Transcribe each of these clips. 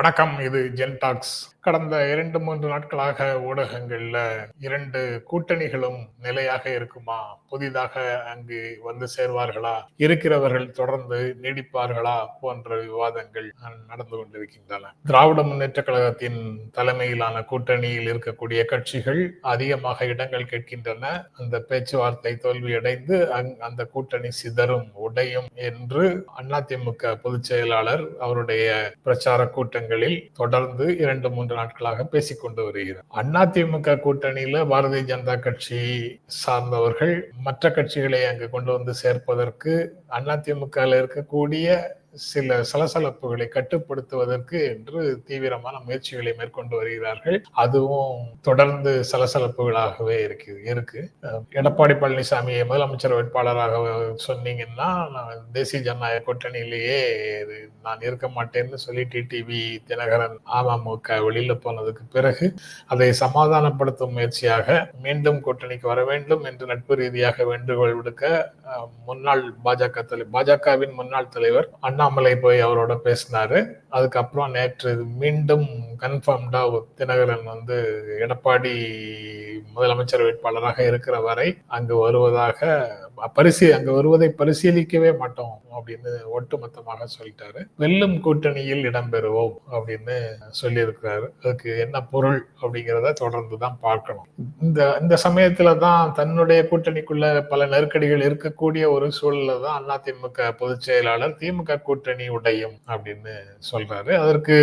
வணக்கம் இது ஜென்டாக்ஸ் கடந்த இரண்டு மூன்று நாட்களாக ஊடகங்கள்ல இரண்டு கூட்டணிகளும் நிலையாக இருக்குமா? புதிதாக அங்கு வந்து சேர்வார்களா? இருக்கிறவர்கள் தொடர்ந்து நீடிப்பார்களா? போன்ற விவாதங்கள் நடந்து கொண்டிருக்கின்றன. திராவிட முன்னேற்ற கழகத்தின் தலைமையிலான கூட்டணியில் இருக்கக்கூடிய கட்சிகள் அதிகமாக இடங்கள் கேட்கின்றன. அந்த பேச்சுவார்த்தை தோல்வியடைந்து அந்த கூட்டணி சிதறும் உடையும் என்று அதிமுக பொதுச் செயலாளர் அவருடைய பிரச்சார கூட்டங்கள் கூட்டங்களில் தொடர்ந்து இரண்டு மூன்று மூன்று நாட்களாக பேசிக் கொண்டு வருகிறார் அதிமுக கூட்டணியில பாரதிய ஜனதா கட்சி சார்ந்தவர்கள் மற்ற கட்சிகளை அங்கு கொண்டு வந்து சேர்ப்பதற்கு அதிமுக இருக்கக்கூடிய சில சலசலப்புகளை கட்டுப்படுத்துவதற்கு என்று தீவிரமான முயற்சிகளை மேற்கொண்டு வருகிறார்கள். அதுவும் தொடர்ந்து சலசலப்புகளாகவே இருக்கு இருக்கு. எடப்பாடி பழனிசாமியை முதலமைச்சர் வேட்பாளராக சொன்னீங்கன்னா தேசிய ஜனநாயக கூட்டணியிலேயே நான் இருக்க மாட்டேன்னு சொல்லி டிடிவி தினகரன் அமமுக வெளியில போனதுக்கு பிறகு அதை சமாதானப்படுத்தும் முயற்சியாக மீண்டும் கூட்டணிக்கு வர வேண்டும் என்று நட்பு ரீதியாக வேண்டுகோள் விடுக்க முன்னாள் பாஜக தலைவர் பாஜகவின் முன்னாள் தலைவர் அண்ணாமலை போய் அவரோட பேசினாரு. அதுக்கப்புறம் நேற்று மீண்டும் கன்ஃபார்ம்டா தினகரன் வந்து எடப்பாடி முதலமைச்சர் வேட்பாளராக இருக்கிற வரை அங்கு வருவதாக பரிசு அங்க வருவதை பரிசீலிக்கவே மாட்டோம் அப்படின்னு ஒட்டுமொத்தமாக சொல்லிட்டாரு. வெல்லும் கூட்டணியில் இடம்பெறுவோம் அப்படின்னு சொல்லியிருக்கிறாரு. அதுக்கு என்ன பொருள் அப்படிங்கிறத தொடர்ந்து தான் பார்க்கணும். இந்த இந்த சமயத்துல தான் தன்னுடைய கூட்டணிக்குள்ள பல நெருக்கடிகள் இருக்கக்கூடிய ஒரு சூழல்ல தான் அதிமுக பொதுச் செயலாளர் திமுக கூட்டணி உடையும் அப்படின்னு சொல்றாரு. அதற்கு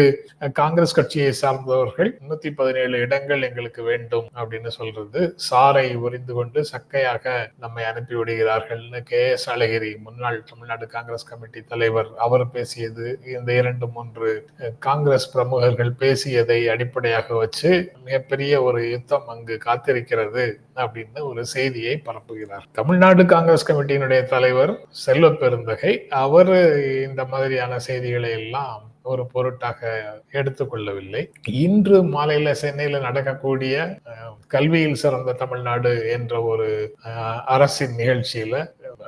காங்கிரஸ் கட்சியை சார்ந்தவர்கள் முன்னூத்தி பதினேழு இடங்கள் எங்களுக்கு வேண்டும் அப்படின்னு சொல்றது சாரை உறிந்து கொண்டு சக்கையாக நம்மை அனுப்பி விடுகிறார்கள்னு கே. எஸ். அழகிரி முன்னாள் தமிழ்நாடு காங்கிரஸ் கமிட்டி தலைவர் அவர் பேசியது இந்த இரண்டு மூன்று காங்கிரஸ் பிரமுகர்கள் பேசியதை அடிப்படையாக வச்சு மிகப்பெரிய ஒரு யுத்தம் அங்கு காத்திருக்கிறது அப்படின்னு ஒரு செய்தியை பரப்புகிறார். தமிழ்நாடு காங்கிரஸ் கமிட்டியினுடைய தலைவர் செல்வ பெருந்தகை அவர் இந்த மாதிரியான செய்திகளை எல்லாம் ஒரு பொருட்டாக எடுத்துக்கொள்ளவில்லை. இன்று மாலையில சென்னையில நடக்கக்கூடிய கல்வியில் சிறந்த தமிழ்நாடு என்ற ஒரு அரசின் நிகழ்ச்சியில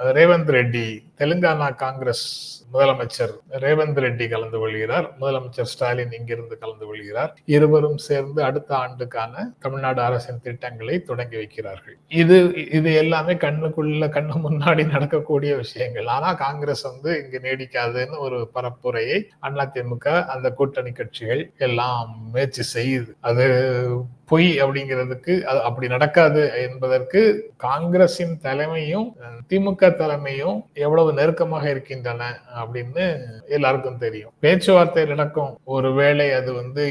ரேவந்த் ரெட்டி தெலுங்கானா காங்கிரஸ் முதலமைச்சர் ரேவந்த் ரெட்டி கலந்து கொள்கிறார். முதலமைச்சர் ஸ்டாலின் இங்கிருந்து கலந்து கொள்கிறார். இருவரும் சேர்ந்து அடுத்த ஆண்டுக்கான தமிழ்நாடு அரசின் திட்டங்களை தொடங்கி வைக்கிறார்கள். இது இது எல்லாமே கண்ணுக்குள்ள கண்ணு முன்னாடி நடக்கக்கூடிய விஷயங்கள். ஆனா காங்கிரஸ் வந்து இங்கு நீடிக்காதுன்னு ஒரு பரப்புரையை அதிமுக அந்த கூட்டணி கட்சிகள் எல்லாம் முயற்சி செய்யுது. அது பொய் அப்படிங்கிறதுக்கு அது அப்படி நடக்காது என்பதற்கு காங்கிரசின் தலைமையும் திமுக தலைமையும் எவ்வளவு நெருக்கமாக இருக்கின்றன அப்படின்னு எல்லாருக்கும் தெரியும். பேச்சுவார்த்தை நடக்கும். ஒருவேளை அது வந்து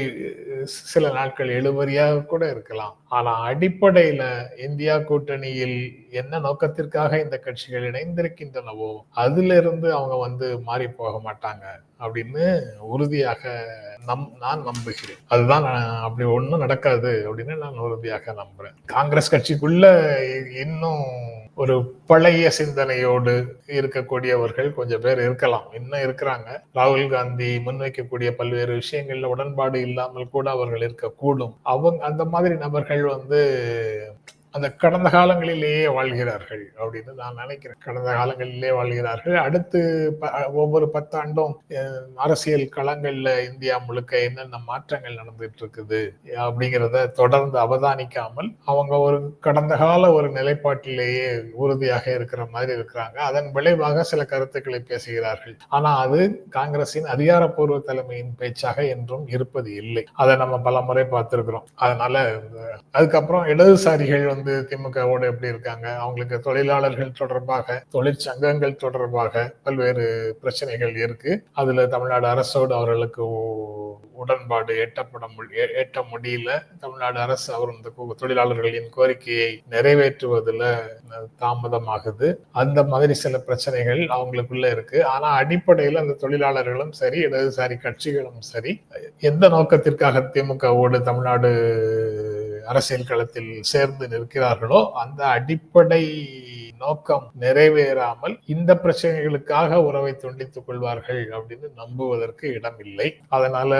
சில நாட்கள் எழுபறியாக கூட இருக்கலாம். ஆனா அடிப்படையில இந்தியா கூட்டணியில் என்ன நோக்கத்திற்காக இந்த கட்சிகள் இணைந்திருக்கின்றனவோ அதுல இருந்து அவங்க வந்து மாறி போக மாட்டாங்க. அப்படின்னு உறுதியாக நம் நான் நம்புகிறேன். அதுதான் அப்படி ஒன்றும் நடக்காது அப்படின்னு நான் உறுதியாக நம்புறேன். காங்கிரஸ் கட்சிக்குள்ள இன்னும் ஒரு பழைய சிந்தனையோடு இருக்கக்கூடியவர்கள் கொஞ்சம் பேர் இருக்கலாம். இன்னும் இருக்கிறாங்க. ராகுல் காந்தி முன்வைக்கக்கூடிய பல்வேறு விஷயங்கள்ல உடன்பாடு இல்லாமல் கூட அவர்கள் இருக்கக்கூடும். அவங்க அந்த மாதிரி நபர்கள் வந்து அந்த கடந்த காலங்களிலேயே வாழ்கிறார்கள் அப்படின்னு நான் நினைக்கிறேன். கடந்த காலங்களிலே வாழ்கிறார்கள். அடுத்து ஒவ்வொரு பத்தாண்டும் அரசியல் களங்கள்ல இந்தியா முழுக்க என்னென்ன மாற்றங்கள் நடந்துட்டு இருக்குது அப்படிங்கிறத தொடர்ந்து அவதானிக்காமல் அவங்க ஒரு கடந்த கால ஒரு நிலைப்பாட்டிலேயே உறுதியாக இருக்கிற மாதிரி இருக்கிறாங்க. அதன் விளைவாக சில கருத்துக்களை பேசுகிறார்கள். ஆனா அது காங்கிரசின் அதிகாரப்பூர்வ தலைமையின் பேச்சாக என்றும் இருப்பது இல்லை. அதை நம்ம பல முறை பார்த்திருக்கிறோம். அதனால அதுக்கப்புறம் இடதுசாரிகள் வந்து வந்து திமுகவோடு எப்படி இருக்காங்க? அவங்களுக்கு தொழிலாளர்கள் தொடர்பாக தொழிற்சங்கங்கள் தொடர்பாக பல்வேறு பிரச்சனைகள் இருக்கு. அதுல தமிழ்நாடு அரசோடு அவர்களுக்கு உடன்பாடு எட்டப்பட எட்ட முடியல. தமிழ்நாடு அரசு அவர் இந்த தொழிலாளர்களின் கோரிக்கையை நிறைவேற்றுவதில் தாமதமாகுது. அந்த மாதிரி சில பிரச்சனைகள் அவங்களுக்குள்ள இருக்கு. ஆனா அடிப்படையில் அந்த தொழிலாளர்களும் சரி இடதுசாரி கட்சிகளும் சரி எந்த நோக்கத்திற்காக திமுகவோடு தமிழ்நாடு அரசியல் களத்தில் சேர்ந்து நிற்கிறார்களோ அந்த அடிப்படை நோக்கம் நிறைவேறாமல் இந்த பிரச்சனைகளுக்காக உறவை துண்டித்துக் கொள்வார்கள் அப்படின்னு நம்புவதற்கு இடம் இல்லை அதனால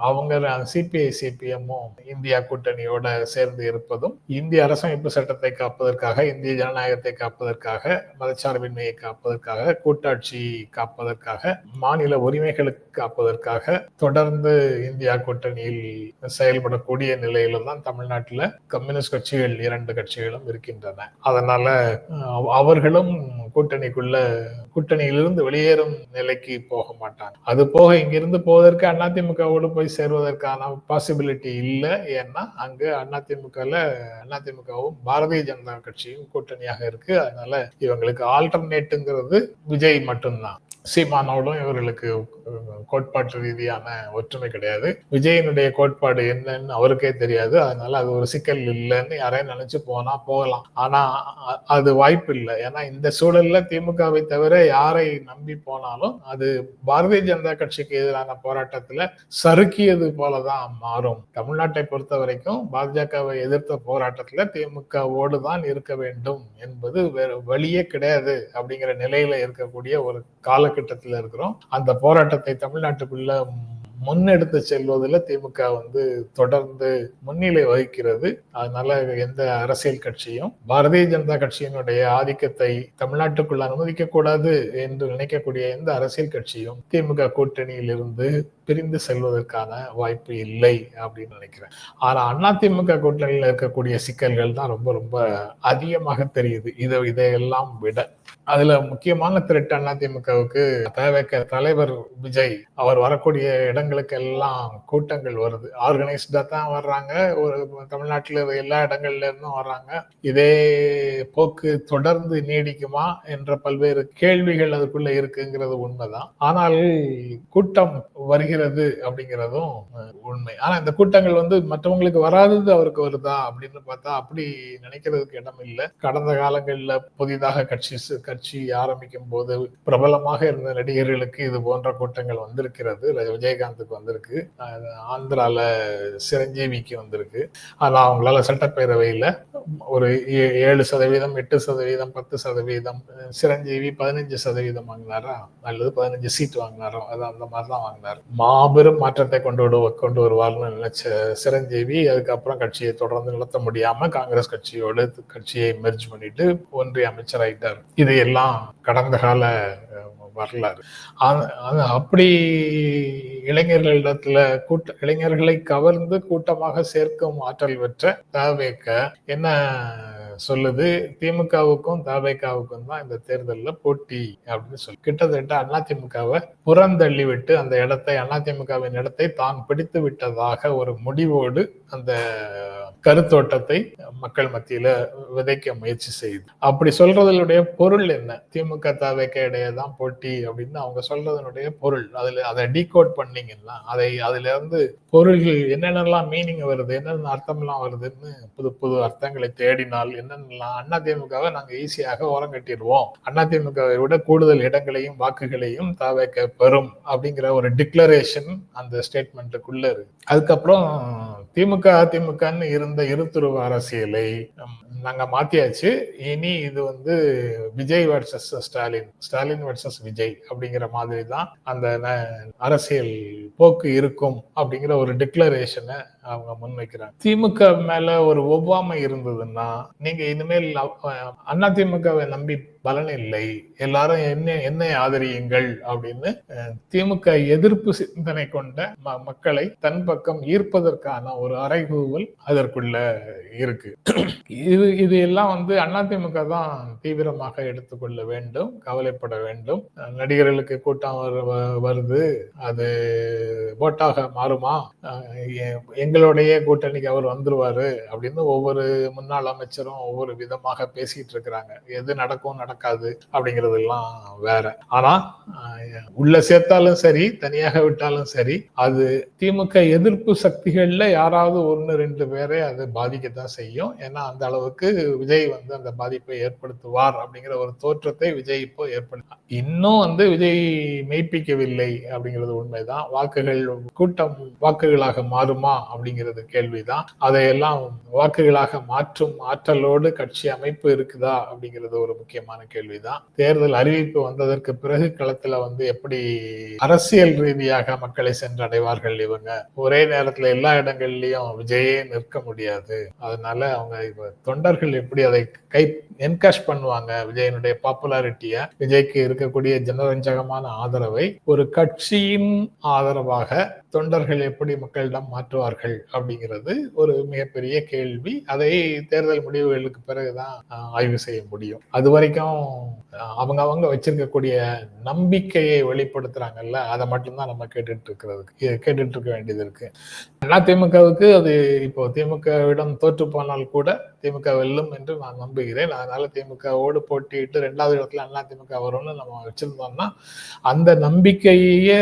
அவங்க சிபிஐ சிபிஎம்மும் இந்தியா கூட்டணியோட சேர்ந்து இருப்பதும் இந்திய அரசமைப்பு சட்டத்தை காப்பதற்காக இந்திய ஜனநாயகத்தை காப்பதற்காக மதச்சார்பின்மையை காப்பதற்காக கூட்டாட்சி காப்பதற்காக மாநில உரிமைகளுக்கு காப்பதற்காக தொடர்ந்து இந்தியா கூட்டணியில் செயல்படக்கூடிய நிலையில தான் தமிழ்நாட்டில் கம்யூனிஸ்ட் கட்சிகள் இரண்டு கட்சிகளும் இருக்கின்றன. அதனால அவர்களும் கூட்டணிக்குள்ள கூட்டணியிலிருந்து வெளியேறும் நிலைக்கு போக மாட்டாங்க. அது போக இங்கிருந்து போவதற்கு அதிமுகவோடு போய் சேர்வதற்கான பாசிபிலிட்டி இல்லை. ஏன்னா அங்கு அதிமுகல அதிமுகவும் பாரதிய ஜனதா கட்சியும் கூட்டணியாக இருக்கு. அதனால இவங்களுக்கு ஆல்டர்னேட்டுங்கிறது விஜய் மட்டும்தான். சீமானோடும் இவர்களுக்கு கோட்பாட்டு ரீதியான ஒற்றுமை கிடையாது. விஜயனுடைய கோட்பாடு என்னன்னு அவருக்கே தெரியாது. அதனால அது ஒரு சிக்கல் இல்லைன்னு யாரையும் நினைச்சு போனா போகலாம். ஆனா அது வாய்ப்பு இல்லை. ஏன்னா இந்த சூழல்ல திமுகவை தவிர யாரை நம்பி போனாலும் அது பாரதிய ஜனதா கட்சிக்கு எதிரான போராட்டத்துல சறுக்கியது போலதான் மாறும். தமிழ்நாட்டை பொறுத்த வரைக்கும் பாஜகவை எதிர்த்த போராட்டத்துல திமுகவோடு தான் இருக்க வேண்டும் என்பது வேற வழியே கிடையாது அப்படிங்கிற நிலையில இருக்கக்கூடிய ஒரு கால காலகட்டத்தில் இருக்கிறோம். அந்த போராட்டத்தை தமிழ்நாட்டுக்குள்ள முன்னெடுத்து செல்வதில் திமுக வந்து தொடர்ந்து முன்னிலை வகிக்கிறது. அதனால எந்த அரசியல் கட்சியும் பாரதிய ஜனதா கட்சியினுடைய ஆதிக்கத்தை தமிழ்நாட்டுக்குள்ள அனுமதிக்க கூடாது என்று நினைக்கக்கூடிய எந்த அரசியல் கட்சியும் திமுக கூட்டணியில் இருந்து பிரிந்து செல்வதற்கான வாய்ப்பு இல்லை அப்படின்னு நினைக்கிறேன். ஆனா அதிமுக கூட்டணியில் இருக்கக்கூடிய சிக்கல்கள் தான் ரொம்ப ரொம்ப அதிகமாக தெரியுது. இதை இதையெல்லாம் விட. அதுல முக்கியமான திரட்டு அதிமுகவுக்கு தேவைக்க தலைவர் விஜய் அவர் வரக்கூடிய இடங்களுக்கு எல்லாம் கூட்டங்கள் வருது. ஆர்கனைஸ்டா தான் வர்றாங்க. ஒரு தமிழ்நாட்டில் எல்லா இடங்கள்ல இருந்தும் வர்றாங்க. இதே போக்கு தொடர்ந்து நீடிக்குமா என்ற பல்வேறு கேள்விகள் அதுக்குள்ள இருக்குங்கிறது உண்மைதான். ஆனால் கூட்டம் வருகிற வருகிறது அப்படிங்கிறதும் உண்மை. ஆனா இந்த கூட்டங்கள் வந்து மற்றவங்களுக்கு வராதது அவருக்கு வருதா அப்படின்னு பார்த்தா அப்படி நினைக்கிறதுக்கு இடம் இல்லை. கடந்த காலங்களில் புதிதாக கட்சி கட்சி ஆரம்பிக்கும் போது பிரபலமாக இருந்த நடிகர்களுக்கு இது போன்ற கூட்டங்கள் வந்திருக்கிறது. விஜயகாந்துக்கு வந்திருக்கு. ஆந்திரால சிரஞ்சீவிக்கு வந்திருக்கு. ஆனா அவங்களால சட்டப்பேரவையில ஒரு ஏழு சதவீதம் எட்டு சதவீதம் பத்து சதவீதம் சிரஞ்சீவி பதினஞ்சு சதவீதம் வாங்கினாரா? அல்லது பதினஞ்சு சீட் வாங்கினாரோ? அது அந்த மாதிரி தான் வாங்கினார். மாபெரும் மாற்றத்தை கொண்டு விடு கொண்டு வருவார்னு நினைச்ச சிரஞ்சீவி அதுக்கப்புறம் கட்சியை தொடர்ந்து நடத்த முடியாம காங்கிரஸ் கட்சியோடு கட்சியை மெர்ஜ் பண்ணிட்டு ஒன்றிய அமைச்சர் ஆயிட்டார். இது எல்லாம் கடந்த கால வரலாறு. அப்படி இளைஞர்களிடத்துல கூட்ட இளைஞர்களை கவர்ந்து கூட்டமாக சேர்க்கும் ஆற்றல் பெற்ற தவேக்க என்ன சொல்லுது திமுகவுக்கும் தவேகாவுக்கும் தான் இந்த தேர்தலில் போட்டி அப்படின்னு சொல்லி. கிட்டத்தட்ட அதிமுகவை புறந்தள்ளி விட்டு அந்த இடத்தை அதிமுகவின் இடத்தை தான் பிடித்து விட்டதாக ஒரு முடிவோடு அந்த கருத்தோட்டத்தை மக்கள் மத்தியில விதைக்க முயற்சி செய்யுது. அப்படி சொல்றதனுடைய பொருள் என்ன? திமுக தாவைக்க இடையே தான் போட்டி அப்படின்னு அவங்க சொல்றதனுடைய பொருள். அதுல அதை டீகோட் பண்ணீங்கன்னா அதை அதுல இருந்து பொருள்கள் என்னென்னலாம் மீனிங் வருது என்னென்ன அர்த்தம்லாம் வருதுன்னு புது புது அர்த்தங்களை தேடினால் என்னென்னலாம் அண்ணா திமுகவை நாங்க ஈஸியாக ஓரம் கட்டிடுவோம் அண்ணா திமுகவை விட கூடுதல் இடங்களையும் வாக்குகளையும் தவைக்க பெறும் அப்படிங்கிற ஒரு டிக்ளரேஷன் அந்த ஸ்டேட்மெண்ட்டுக்குள்ள இருக்கு. அதுக்கப்புறம் திமுக அதிமுகன்னு இருந்த இருத்துருவ அரசியலை நாங்க மாத்தியாச்சு. இனி இது வந்து விஜய் வர்சஸ் ஸ்டாலின். ஸ்டாலின் வர்சஸ் விஜய் அப்படிங்கிற மாதிரி தான் அந்த அரசியல் போக்கு இருக்கும் அப்படிங்கிற ஒரு டிக்ளரேஷனை அவங்க முன்வைக்கிறாங்க. திமுக மேல ஒரு ஒவ்வாமை இருந்ததுன்னா நீங்க இனிமேல் அண்ணா திமுகவை நம்பி பலன் இல்லை. எல்லாரும் என்ன என்னை ஆதரியுங்கள் அப்படின்னு திமுக எதிர்ப்பு சிந்தனை கொண்ட மக்களை தன் பக்கம் ஈர்ப்பதற்கான ஒரு அறைகூவல் அதற்குள்ள இருக்கு. இது இது எல்லாம் வந்து அதிமுக தான் தீவிரமாக எடுத்துக்கொள்ள வேண்டும் கவலைப்பட வேண்டும். நடிகர்களுக்கு கூட்டம் வருது அது ஓட்டாக மாறுமா? எங்களுடைய கூட்டணிக்கு அவர் வந்துருவாரு அப்படின்னு ஒவ்வொரு முன்னாள் அமைச்சரும் ஒவ்வொரு விதமாக பேசிட்டு இருக்கிறாங்க. எது நடக்கும் நடக்காது அப்படிங்கிறது எல்லாம் வேற. ஆனா உள்ள சேர்த்தாலும் சரி தனியாக விட்டாலும் சரி அது திமுக எதிர்ப்பு சக்திகள்ல யார் யாராவது ஒன்னு ரெண்டு பேரை அது பாதிக்கத்தான் செய்யும். ஏன்னா அந்த அளவுக்கு விஜய் வந்து அந்த பாதிப்பை ஏற்படுத்துவார் அப்படிங்கிற ஒரு தோற்றத்தை விஜய் இப்போ ஏற்படுத்த இன்னும் வந்து விஜய் மெய்ப்பிக்கவில்லை அப்படிங்கிறது உண்மைதான். வாக்குகள் கூட்டம் வாக்குகளாக மாறுமா அப்படிங்கிறது கேள்விதான். அதையெல்லாம் வாக்குகளாக மாற்றும் ஆற்றலோடு கட்சி அமைப்பு இருக்குதா அப்படிங்கிறது ஒரு முக்கியமான கேள்விதான். தேர்தல் அறிவிப்பு வந்ததற்கு பிறகு களத்துல வந்து எப்படி அரசியல் ரீதியாக மக்களை சென்றடைவார்கள் இவங்க? ஒரே நேரத்துல எல்லா இடங்கள்லயும் விஜயே நிற்க முடியாது. அதனால அவங்க இப்ப தொண்டர்கள் எப்படி அதை கை என்கேஷ் பண்ணுவாங்க? விஜயனுடைய பாப்புலாரிட்டிய விஜய்க்கு இருக்கக்கூடிய ஜனரஞ்சகமான ஆதரவை ஒரு கட்சியின் ஆதரவாக தொண்டர்கள் எப்படி மக்களிடம் மாற்றுவார்கள் அப்படிங்கிறது ஒரு மிகப்பெரிய கேள்வி. அதை தேர்தல் முடிவுகளுக்கு பிறகுதான் ஆய்வு செய்ய முடியும். அது வரைக்கும் அவங்க அவங்க வச்சிருக்கக்கூடிய நம்பிக்கையை வெளிப்படுத்துறாங்கல்ல அதை மட்டும்தான் நம்ம கேட்டுட்டு இருக்கிறதுக்கு கேட்டுட்டு இருக்க வேண்டியது இருக்கு. அதிமுகவுக்கு அது இப்போ திமுகவிடம் தோற்று போனால் கூட திமுக வெல்லும் என்று நான் நம்புகிறேன். அதனால திமுகவோடு போட்டியிட்டு ரெண்டாவது இடத்துல அண்ணா திமுக வரும்னு நம்ம வச்சிருந்தோம்னா அந்த நம்பிக்கையே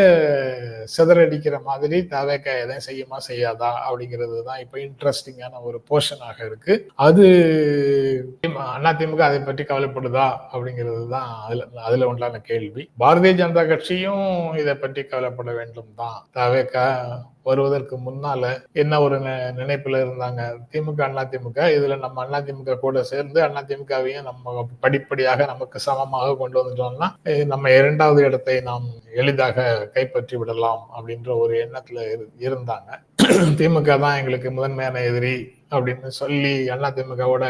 சிதறடிக்கிற மாதிரி தவேக்கா எதையும் செய்யுமா செய்யாதா அப்படிங்கிறது தான் இப்போ இன்ட்ரெஸ்டிங்கான ஒரு போர்ஷனாக இருக்கு. அது அண்ணா திமுக அதை பற்றி கவலைப்படுதா அப்படிங்கிறது தான் அதுல அதுல உண்டான கேள்வி. பாரதிய ஜனதா கட்சியும் இதை பற்றி கவலைப்பட வேண்டும் தான் தவேக வருவதற்கு முன்னால என்ன ஒரு நினைப்புல இருந்தாங்க? திமுக அண்ணா திமுக. இதுல நம்ம அண்ணா திமுக கூட சேர்ந்து அண்ணா திமுகவையும் நம்ம படிப்படியாக நமக்கு சமமாக கொண்டு வந்துட்டோம்னா நம்ம இரண்டாவது இடத்தை நாம் எளிதாக கைப்பற்றி விடலாம் அப்படின்ற ஒரு எண்ணத்துல இருந்தாங்க. திமுக தான் எங்களுக்கு முதன்மையான எதிரி அப்படின்னு சொல்லி அண்ணா திமுகவோட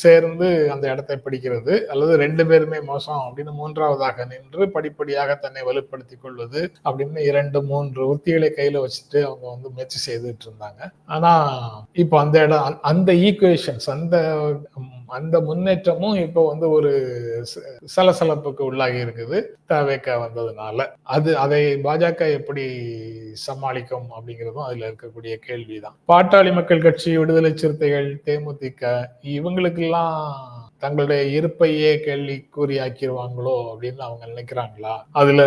சேர்ந்து அந்த இடத்தை பிடிக்கிறது. அல்லது ரெண்டு பேருமே மோசம் அப்படின்னு மூன்றாவதாக நின்று படிப்படியாக தன்னை வலுப்படுத்திக் கொள்வது அப்படின்னு இரண்டு மூன்று உத்திகளை கையில வச்சுட்டு அவங்க வந்து முயற்சி செய்துட்டு இருந்தாங்க. ஆனா இப்போ அந்த இடம் அந்த ஈக்குவேஷன்ஸ் அந்த அந்த முன்னேற்றமும் இப்போ வந்து ஒரு சலசலப்புக்கு உள்ளாகி இருக்குது. தவேக்க வந்ததுனால. அது அதை பாஜக எப்படி சமாளிக்கும் அப்படிங்கிறதும் அதுல இருக்கக்கூடிய கேள்விதான். பாட்டாளி மக்கள் கட்சி விடுதலை சிறுத்தைகள் தேமுதிக இவங்களுக்கெல்லாம் தங்களுடைய இருப்பையே கேள்விக்குறியாக்கிடுவாங்களோ அப்படின்னு அவங்க நினைக்கிறாங்களா? அதுல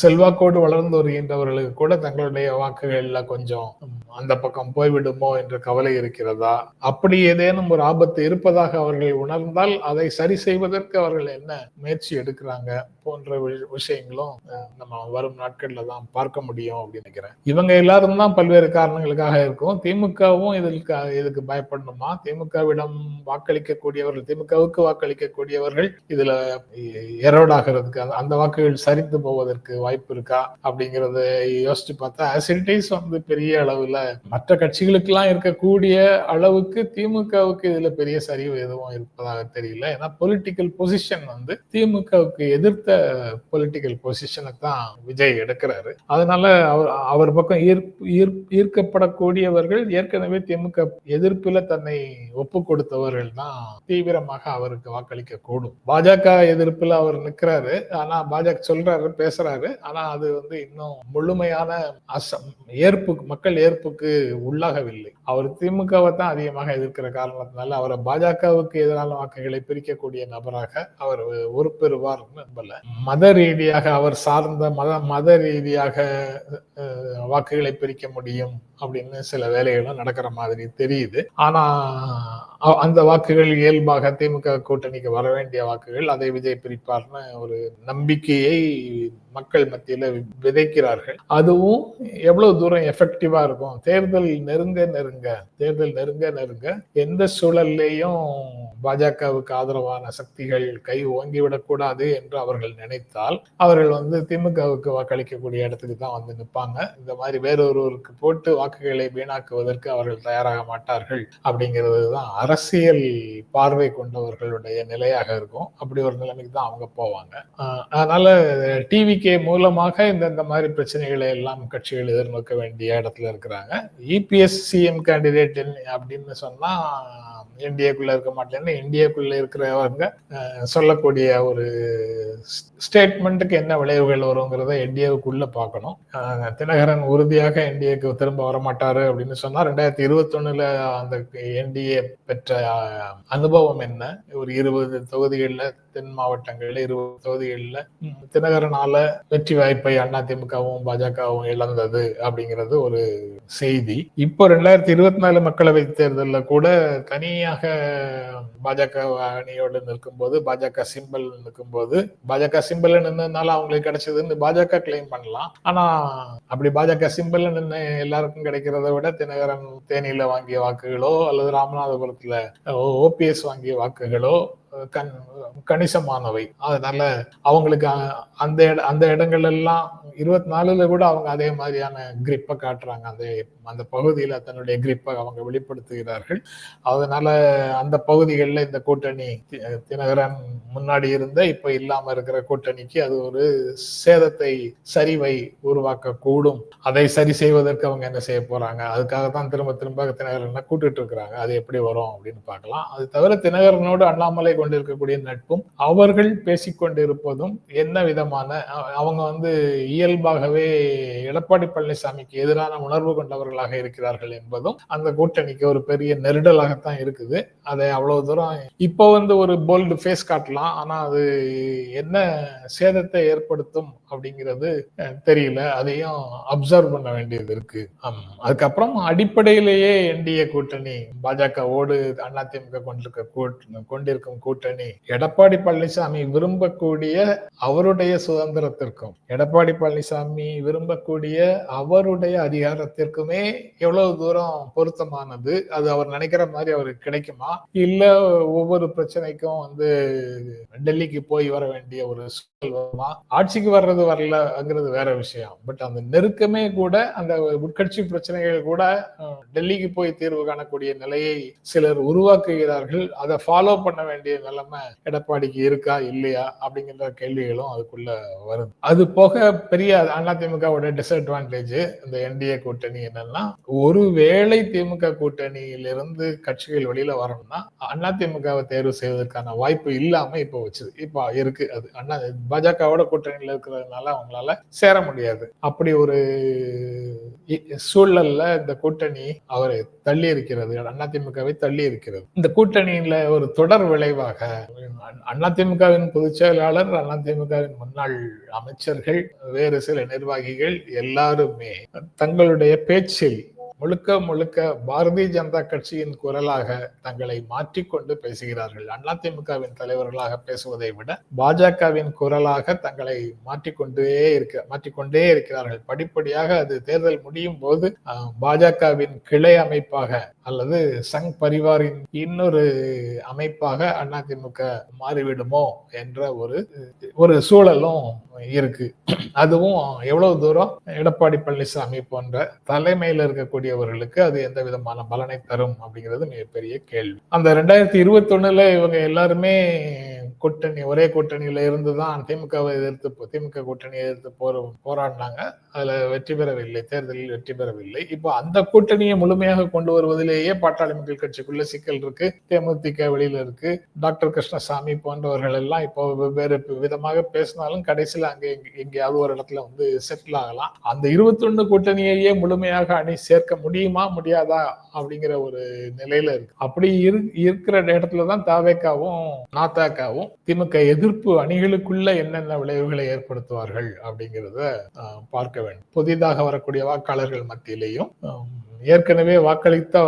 செல்வாக்கோடு வளர்ந்து வருகின்றவர்களுக்கு கூட தங்களுடைய வாக்குகள்ல கொஞ்சம் அந்த பக்கம் போய்விடுமோ என்ற கவலை இருக்கிறதா? அப்படி ஏதேனும் ஒரு ஆபத்து இருப்பதாக அவர்கள் உணர்ந்தால் அதை சரி செய்வதற்கு அவர்கள் என்ன முயற்சி எடுக்கிறாங்க போன்ற விஷயங்களும் நம்ம வரும் நாட்கள்ல தான் பார்க்க முடியும் அப்படின்னு நினைக்கிறேன். இவங்க எல்லாரும் தான் பல்வேறு காரணங்களுக்காக இருக்கும். திமுகவும் இதற்கு இதுக்கு பயப்படணுமா? திமுகவிடம் வாக்கு வாக்களிக்கக்கூடியவர்கள் திமுகவுக்கு வாக்களிக்கக்கூடியவர்கள் இதுல எரோடாகிறதுக்கு அந்த வாக்குகள் சரிந்து போவதற்கு வாய்ப்பு இருக்கா அப்படிங்கறத யோசிச்சு பார்த்தா ஆசிடிஸ் வந்து பெரிய அளவுல மற்ற கட்சிகளுக்கு எல்லாம் இருக்கக்கூடிய அளவுக்கு திமுகவுக்கு இதுல பெரிய சரிவு எதுவும் இருப்பதாக தெரியல. ஏன்னா பொலிட்டிக்கல் பொசிஷன் வந்து திமுகவுக்கு எதிர்த்த பொலிட்டிக்கல் பொசிஷனை தான் விஜய் எடுக்கிறாரு. அதனால அவர் அவர் பக்கம் ஈர்க்கப்படக்கூடியவர்கள் ஏற்கனவே திமுக எதிர்ப்புல தன்னை ஒப்பு கொடுத்தவர்கள் தான். தீவிரமாக அவருக்கு வாக்களிக்க கூடும் பாஜக எதிர்ப்பில் அவர் நிற்கிறாரு. ஆனா பாஜக சொல்றாரு பேசுறாரு. ஆனா அது வந்து இன்னும் முழுமையான அசம் ஏற்பு மக்கள் ஏற்புக்கு உள்ளாகவில்லை. அவர் திமுகவை தான் அதிகமாக எதிர்க்கிற காரணத்தினால அவரை பாஜகவுக்கு எதிரான வாக்குகளை பிரிக்கக்கூடிய நபராக அவர் உறுப்பெறுவார் நம்பல. மத ரீதியாக அவர் சார்ந்த மத மத ரீதியாக வாக்குகளை பிரிக்க முடியும் அப்படின்னு சில வேலைகளும் நடக்கிற மாதிரி தெரியுது. ஆனா அந்த வாக்குகள் இயல்பாக திமுக கூட்டணிக்கு வர வேண்டிய வாக்குகள் அதை விஜய் பிரிப்பார்னு ஒரு நம்பிக்கையை மக்கள் மத்தியில விதைக்கிறார்கள். அதுவும் எவ்வளவு தூரம் எஃபெக்டிவா இருக்கும்? தேர்தல் நெருங்க நெருங்க தேர்தல் நெருங்க நெருங்க எந்த சூழல்லையும் பாஜகவுக்கு ஆதரவான சக்திகள் கை ஓங்கிவிடக் கூடாது என்று அவர்கள் நினைத்தால் அவர்கள் வந்து திமுகவுக்கு வாக்களிக்கக்கூடிய இடத்துக்கு தான் வந்து நிற்பாங்க. இந்த மாதிரி வேறொருவருக்கு போட்டு வாக்குகளை வீணாக்குவதற்கு அவர்கள் தயாராக மாட்டார்கள் அப்படிங்கிறது தான் அரசியல் பார்வை கொண்டவர்களுடைய நிலையாக இருக்கும். அப்படி ஒரு நிலைமைக்கு தான் அவங்க போவாங்க. அதனால டிவிகே மூலமாக இந்த இந்த மாதிரி பிரச்சனைகளை எல்லாம் கட்சிகள் எதிர்நோக்க வேண்டிய இடத்துல இருக்கிறாங்க. இபிஎஸ் சிஎம் கேண்டிடேட் அப்படின்னு சொன்னா என்டிஏக்குள்ள இருக்க மாட்டேன்னு என்டிஏக்குள்ள இருக்கிறவங்க சொல்லக்கூடிய ஒரு ஸ்டேட்மெண்ட்டுக்கு என்ன விளைவுகள் வருங்கிறத என்டிஏவுக்குள்ள பார்க்கணும். தினகரன் உறுதியாக என்டிஏக்கு திரும்ப வரமாட்டாரு அப்படின்னு சொன்னா ரெண்டாயிரத்தி இருபத்தி ஒண்ணுல அந்த என்டிஏ பெற்ற அனுபவம் என்ன? ஒரு இருபது தொகுதிகளில் தென் மாவட்டங்களில் இருபது தொகுதிகளில் தினகரனால வெற்றி வாய்ப்பை அதிமுகவும் பாஜகவும் இழந்தது அப்படிங்கிறது ஒரு செய்தி. இப்போ ரெண்டாயிரத்தி இருபத்தி நாலு மக்களவை தேர்தலில் கூட தனியாக பாஜக அணியோடு நிற்கும் போது பாஜக சிம்பிள் நிற்கும் போது பாஜக சிம்பிள் நின்றதுனால அவங்களுக்கு கிடைச்சதுன்னு பாஜக கிளைம் பண்ணலாம். ஆனா அப்படி பாஜக சிம்பிள் நின்று எல்லாருக்கும் கிடைக்கிறத விட தினகரன் தேனியில வாங்கிய வாக்குகளோ அல்லது ராமநாதபுரத்தில் ஓபிஎஸ் வாங்கிய வாக்குகளோ கண் கணிசமானவை. அதனால அவங்களுக்கு அந்த அந்த இடங்கள் எல்லாம் இருபத்தி நாலுல கூட அவங்க அதே மாதிரியான கிரிப்பை காட்டுறாங்க. அந்த அந்த பகுதியில தன்னுடைய கிரிப்பை அவங்க வெளிப்படுத்துகிறார்கள். அதனால அந்த பகுதிகளில் இந்த கூட்டணி தினகரன் முன்னாடி இருந்த இப்ப இல்லாம இருக்கிற கூட்டணிக்கு அது ஒரு சேதத்தை சரிவை உருவாக்க கூடும் அதை சரி செய்வதற்கு அவங்க என்ன செய்ய போறாங்க? அதுக்காக தான் திரும்ப திரும்ப தினகரனை கூட்டுட்டு இருக்கிறாங்க. அது எப்படி வரும் அப்படின்னு பார்க்கலாம். அது தவிர தினகரனோடு அண்ணாமலை கொண்டிருக்கக்கூடிய நட்பும் அவர்கள் பேசிக்கொண்டிருப்பதும் என்ன விதமான அவங்க வந்து இயல்பாகவே எடப்பாடி பழனிசாமிக்கு எதிரான உணர்வு கொண்டவர்களாக இருக்கிறார்கள் என்பதும் அந்த கூட்டணிக்கு ஒரு பெரிய நெருடலாகத்தான் இருக்குது. அதை அவ்வளவு தூரம் இப்போ வந்து ஒரு போல்டு ஃபேஸ் காட்டலாம். ஆனா அது என்ன சேதத்தை ஏற்படுத்தும் அப்படிங்கிறது தெரியல. அதையும் அப்சர்வ் பண்ண வேண்டியது இருக்கு. அதுக்கப்புறம் அடிப்படையிலேயே என்டிஏ கூட்டணி பாஜகவோடு அதிமுக கொண்டிருக்க கொண்டிருக்கும் கூட்டணி எடப்பாடி பழனிசாமி விரும்பக்கூடிய அவருடைய சுதந்திரத்திற்கும் எடப்பாடி பழனிசாமி விரும்பக்கூடிய அவருடைய அதிகாரத்திற்குமே எவ்வளவு தூரம் பொருத்தமானது அது அவர் நினைக்கிற மாதிரி அவருக்கு கிடைக்குமா? இல்ல ஒவ்வொரு பிரச்சனைக்கும் வந்து டெல்லிக்கு போய் வர வேண்டிய ஒரு சூழல் வருமா? ஆட்சிக்கு வர்றது வரலங்கிறது வேற விஷயம். பட் அந்த நெருக்கமே கூட அந்த உட்கட்சி பிரச்சனைகள் கூட டெல்லிக்கு போய் தீர்வு காணக்கூடிய நிலையை சிலர் உருவாக்குகிறார்கள். அதை ஃபாலோ பண்ண வேண்டிய நிலைமை எடப்பாடிக்கு இருக்கா இல்லையா அப்படிங்கிற கேள்விகளும் அதுக்குள்ள வருது. அது போக பெரிய அதிமுகவோட டிஸ்அட்வான்டேஜ் இந்த என்டிஏ கூட்டணி என்னன்னா ஒருவேளை திமுக கூட்டணியிலிருந்து கட்சிகள் வெளியில வரணும்னா அதிமுகவை தேர்வு செய்வதற்கான வாய்ப்பு இல்லாம இப்போ வச்சுது. இப்போ இருக்கு அது. அண்ணா பாஜகவோட கூட்டணியில இருக்கிறதுனால அவங்களால சேர முடியாது. அப்படி ஒரு சூழல்ல இந்த கூட்டணி அவரை தள்ளி இருக்கிறது அதிமுகவை தள்ளி இருக்கிறது இந்த கூட்டணியில ஒரு தொடர் விளைவாக அதிமுகவின் பொதுச் செயலாளர் அதிமுகவின் முன்னாள் அமைச்சர்கள் வேறு சில நிர்வாகிகள் எல்லாருமே தங்களுடைய பேச்சில் முழுக்க முழுக்க பாரதிய ஜனதா கட்சியின் குரலாக தங்களை மாற்றிக்கொண்டு பேசுகிறார்கள். அதிமுகவின் தலைவர்களாக பேசுவதை விட பாஜகவின் குரலாக தங்களை மாற்றிக்கொண்டே இருக்க மாற்றிக்கொண்டே இருக்கிறார்கள். படிப்படியாக அது தேர்தல் முடியும் போது பாஜகவின் கிளை அமைப்பாக அல்லது சங் பரிவாரின் இன்னொரு அமைப்பாக அதிமுக மாறிவிடுமோ என்ற ஒரு ஒரு சூழலும் இருக்கு. அதுவும் எவ்வளவு தூரம் எடப்பாடி பழனிசாமி போன்ற தலைமையில் இருக்கக்கூடியவர்களுக்கு அது எந்த விதமான பலனை தரும் அப்படிங்கிறது மிகப்பெரிய கேள்வி. அந்த ரெண்டாயிரத்தி இருபத்தி ஒண்ணுல இவங்க எல்லாருமே கூட்டணி ஒரே கூட்டணியில இருந்துதான் திமுகவை எதிர்த்து திமுக கூட்டணியை எதிர்த்து போற போராடினாங்க. அதுல வெற்றி பெறவில்லை தேர்தலில் வெற்றி பெறவில்லை. இப்போ அந்த கூட்டணியை முழுமையாக கொண்டு வருவதிலேயே பாட்டாளி மக்கள் கட்சிக்குள்ள சிக்கல் இருக்கு. தேமுதிக வெளியில இருக்கு. டாக்டர் கிருஷ்ணசாமி போன்றவர்கள் எல்லாம் இப்போ வெவ்வேறு விதமாக பேசினாலும் கடைசியில் அங்கே எங்கேயாவது ஒரு இடத்துல வந்து செட்டில் ஆகலாம். அந்த இருபத்தி ஒண்ணு கூட்டணியையே முழுமையாக அணி சேர்க்க முடியுமா முடியாதா அப்படிங்கிற ஒரு நிலையில இருக்கு. அப்படி இருக்கிற இடத்துலதான் தாவேக்காவும் நாத்தாக்காவும் திமுக எதிர்ப்பு அணிகளுக்குள்ள என்னென்ன விளைவுகளை ஏற்படுத்துவார்கள் அப்படிங்கிறத பார்க்க வேண்டும். புதிதாக வரக்கூடிய வாக்காளர்கள் மத்தியிலையும் ஏற்கனவே வாக்களித்த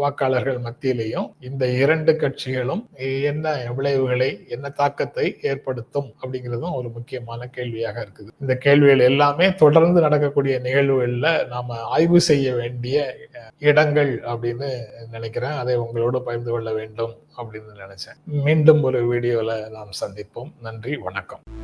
வாக்காளர்கள் மத்தியிலையும் இந்த இரண்டு கட்சிகளும் என்ன விளைவுகளை என்ன தாக்கத்தை ஏற்படுத்தும் அப்படிங்கிறதும் ஒரு முக்கியமான கேள்வியாக இருக்குது. இந்த கேள்விகள் எல்லாமே தொடர்ந்து நடக்கக்கூடிய நிகழ்வுகளில் நாம ஆய்வு செய்ய வேண்டிய இடங்கள் அப்படின்னு நினைக்கிறேன். அதை உங்களோடு பகிர்ந்து கொள்ள வேண்டும் அப்படின்னு நினைச்சேன். மீண்டும் ஒரு வீடியோல நாம் சந்திப்போம். நன்றி வணக்கம்.